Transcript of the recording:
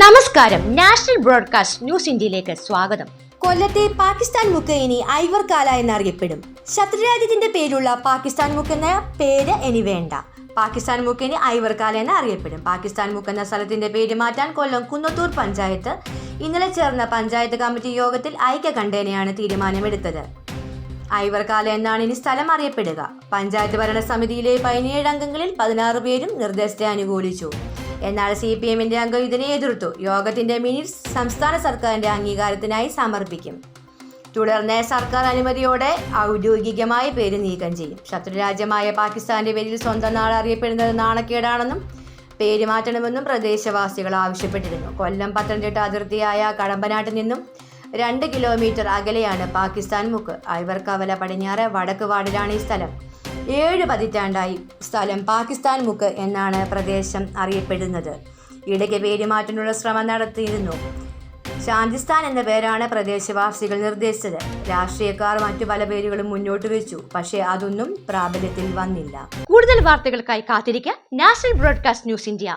നമസ്കാരം. National broadcast news ഇന്ത്യയിലേക്ക് സ്വാഗതം. കൊല്ലത്തെ പാകിസ്ഥാൻ മുക്ക് ഇനി ഐവർ കാല എന്നറിയപ്പെടും. ശത്രുരാജ്യത്തിന്റെ പേരുള്ള പാകിസ്ഥാൻ മുക്ക് എന്ന പേര് ഇനി വേണ്ട. പാകിസ്ഥാൻ മുക്കിന് ഐവർ കാല എന്ന് അറിയപ്പെടും പാകിസ്ഥാൻ മുക്ക് എന്ന സ്ഥലത്തിന്റെ പേര് മാറ്റാൻ കൊല്ലം കുന്നത്തൂർ പഞ്ചായത്ത് ഇന്നലെ ചേർന്ന പഞ്ചായത്ത് കമ്മിറ്റി യോഗത്തിൽ ഐക്യകണ്ഠേനയാണ് തീരുമാനമെടുത്തത്. ഐവർ കാല എന്നാണ് ഇനി സ്ഥലം അറിയപ്പെടുക. പഞ്ചായത്ത് ഭരണസമിതിയിലെ പതിനേഴ് അംഗങ്ങളിൽ പതിനാറ് പേരും നിർദ്ദേശത്തെ അനുകൂലിച്ചു. എന്നാൽ സി പി എമ്മിന്റെ അംഗം ഇതിനെ എതിർത്തു. യോഗത്തിന്റെ മിനിറ്റ്സ് സംസ്ഥാന സർക്കാരിന്റെ അംഗീകാരത്തിനായി സമർപ്പിക്കും. തുടർന്ന് സർക്കാർ അനുമതിയോടെ ഔദ്യോഗികമായി പേര് നീക്കം ചെയ്യും. ശത്രുരാജ്യമായ പാകിസ്ഥാന്റെ പേരിൽ സ്വന്തം നാട് അറിയപ്പെടുന്നത് നാണക്കേടാണെന്നും പേര് മാറ്റണമെന്നും പ്രദേശവാസികൾ ആവശ്യപ്പെട്ടിരുന്നു. കൊല്ലം പത്തനംതിട്ട അതിർത്തിയായ കടമ്പനാട്ടിൽ നിന്നും രണ്ട് കിലോമീറ്റർ അകലെയാണ് പാകിസ്ഥാൻ മുക്ക്. ഐവർ കവല പടിഞ്ഞാറ് വടക്ക് വാർഡിലാണ് ഈ സ്ഥലം. ഏഴ് പതിറ്റാണ്ടായി സ്ഥലം പാകിസ്ഥാൻ മുക്ക് എന്നാണ് പ്രദേശം അറിയപ്പെടുന്നത്. ഇടയ്ക്ക് പേര് മാറ്റാനുള്ള ശ്രമം നടത്തിയിരുന്നു. ശാന്തിസ്ഥാൻ എന്ന പേരാണ് പ്രദേശവാസികൾ നിർദ്ദേശിച്ചത്. രാഷ്ട്രീയക്കാർ മറ്റു പല പേരുകളും മുന്നോട്ട് വെച്ചു. പക്ഷേ അതൊന്നും പ്രാബല്യത്തിൽ വന്നില്ല. കൂടുതൽ വാർത്തകൾക്കായി കാത്തിരിക്കുക നാഷണൽ ബ്രോഡ്കാസ്റ്റ് ന്യൂസ് ഇന്ത്യ.